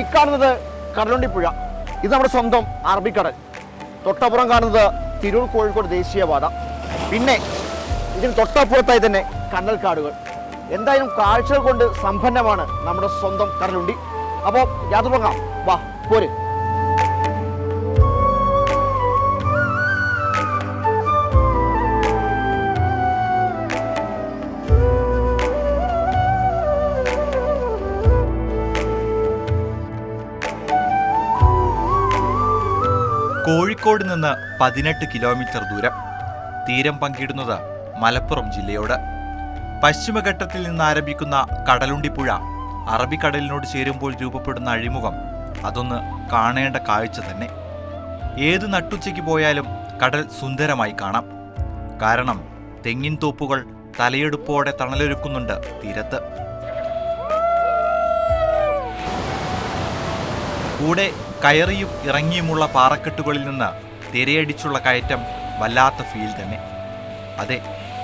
ഈ കാണുന്നത് കടലുണ്ടിപ്പുഴ. ഇത് നമ്മുടെ സ്വന്തം അറബിക്കടൽ. തൊട്ടപ്പുറം കാണുന്നത് തിരൂർ കോഴിക്കോട് ദേശീയപാത. പിന്നെ ഇതിന് തൊട്ടപ്പുറത്തായി തന്നെ കണ്ടൽക്കാടുകൾ എന്തായാലും കാഴ്ചകൾ കൊണ്ട് സമ്പന്നമാണ് നമ്മുടെ സ്വന്തം കടലുണ്ടി. അപ്പോൾ യാത്ര തുടങ്ങാം വാ പോര്. കോഴിക്കോട് നിന്ന് പതിനെട്ട് കിലോമീറ്റർ ദൂരം. തീരം പങ്കിടുന്നത് മലപ്പുറം ജില്ലയോട്. പശ്ചിമഘട്ടത്തിൽ നിന്ന് ആരംഭിക്കുന്ന കടലുണ്ടിപ്പുഴ അറബിക്കടലിനോട് ചേരുമ്പോൾ രൂപപ്പെടുന്ന അഴിമുഖം അതൊന്ന് കാണേണ്ട കാഴ്ച തന്നെ. ഏത് നട്ടുച്ചയ്ക്ക് പോയാലും കടൽ സുന്ദരമായി കാണാം. കാരണം തെങ്ങിൻ തോപ്പുകൾ തലയെടുപ്പോടെ തണലൊരുക്കുന്നുണ്ട് തീരത്ത്. കൂടെ കയറിയും ഇറങ്ങിയുമുള്ള പാറക്കെട്ടുകളിൽ നിന്ന് തിരയടിച്ചുള്ള കയറ്റം വല്ലാത്ത ഫീൽ തന്നെ. അതെ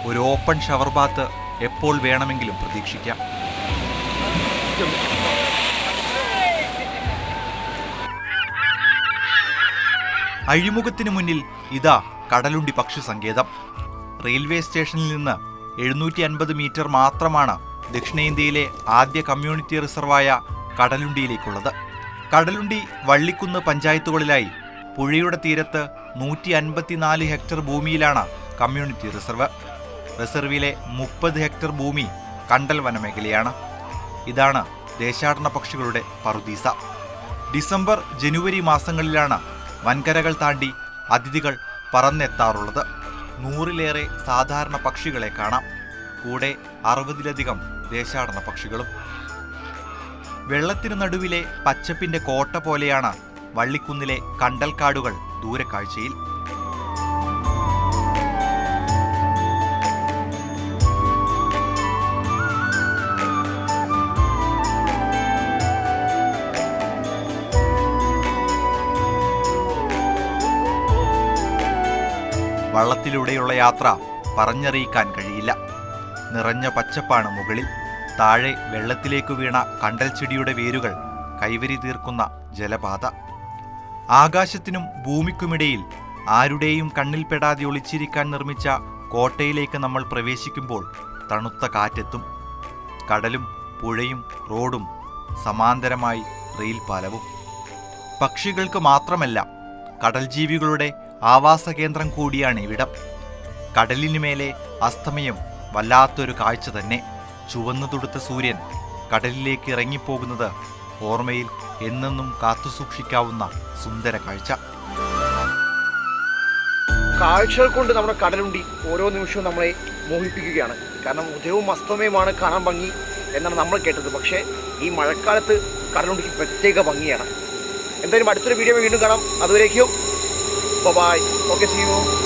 ഒരു ഓപ്പൺ ഷവർ ബാത്ത് എപ്പോൾ വേണമെങ്കിലും പ്രതീക്ഷിക്കാം. അഴിമുഖത്തിന് മുന്നിൽ ഇതാ കടലുണ്ടി പക്ഷി സങ്കേതം. റെയിൽവേ സ്റ്റേഷനിൽ നിന്ന് എഴുന്നൂറ്റി അൻപത് മീറ്റർ മാത്രമാണ് ദക്ഷിണേന്ത്യയിലെ ആദ്യ കമ്മ്യൂണിറ്റി റിസർവായ കടലുണ്ടിയിലേക്കുള്ളത്. കടലുണ്ടി വള്ളിക്കുന്ന് പഞ്ചായത്തുകളിലായി പുഴയുടെ തീരത്ത് നൂറ്റി അൻപത്തിനാല് ഹെക്ടർ ഭൂമിയിലാണ് കമ്മ്യൂണിറ്റി റിസർവ്. റിസർവിലെ മുപ്പത് ഹെക്ടർ ഭൂമി കണ്ടൽ വനമേഖലയാണ് ഇതാണ് ദേശാടന പക്ഷികളുടെ പറുദീസ. ഡിസംബർ ജനുവരി മാസങ്ങളിലാണ് വൻകരകൾ താണ്ടി അതിഥികൾ പറന്നെത്താറുള്ളത്. നൂറിലേറെ സാധാരണ പക്ഷികളെ കാണാം. കൂടെ അറുപതിലധികം ദേശാടന പക്ഷികളും വെള്ളത്തിനു നടുവിലെ പച്ചപ്പിന്റെ കോട്ട പോലെയാണ് വള്ളിക്കുന്നിലെ കണ്ടൽക്കാടുകൾ ദൂരക്കാഴ്ചയിൽ. വള്ളത്തിലൂടെയുള്ള യാത്ര പറഞ്ഞറിയിക്കാൻ കഴിയില്ല. നിറഞ്ഞ പച്ചപ്പാണ് മുകളിൽ. താഴെ വെള്ളത്തിലേക്ക് വീണ കണ്ടൽ ചെടിയുടെ വേരുകൾ കൈവരി തീർക്കുന്ന ജലപാത. ആകാശത്തിനും ഭൂമിക്കുമിടയിൽ ആരുടെയും കണ്ണിൽപ്പെടാതെ ഒളിച്ചിരിക്കാൻ നിർമ്മിച്ച കോട്ടയിലേക്ക് നമ്മൾ പ്രവേശിക്കുമ്പോൾ തണുത്ത കാറ്റെത്തും. കടലും പുഴയും റോഡും സമാന്തരമായി റെയിൽ പാലവും. പക്ഷികൾക്ക് മാത്രമല്ല കടൽ ജീവികളുടെ ആവാസ കേന്ദ്രം കൂടിയാണ് ഇവിടം. കടലിനു മേലെ അസ്തമയം വല്ലാത്തൊരു കാഴ്ച തന്നെ. ചുവന്നു തുടുത്ത സൂര്യൻ കടലിലേക്ക് ഇറങ്ങിപ്പോകുന്നത് ഓർമ്മയിൽ എന്നെന്നും കാത്തുസൂക്ഷിക്കാവുന്ന സുന്ദര കാഴ്ച. കാഴ്ചകൾ കൊണ്ട് നമ്മുടെ കടലുണ്ടി ഓരോ നിമിഷവും നമ്മളെ മോഹിപ്പിക്കുകയാണ്. കാരണം ഉദയവും അസ്തമയമാണ് കാണാൻ ഭംഗി എന്നാണ് നമ്മൾ കേട്ടത്. പക്ഷേ ഈ മഴക്കാലത്ത് കടലുണ്ടിക്ക് പ്രത്യേക ഭംഗിയാണ്. എന്തായാലും അടുത്തൊരു വീഡിയോ വീണ്ടും കാണാം. അതുവരേക്കും. Bye okay see you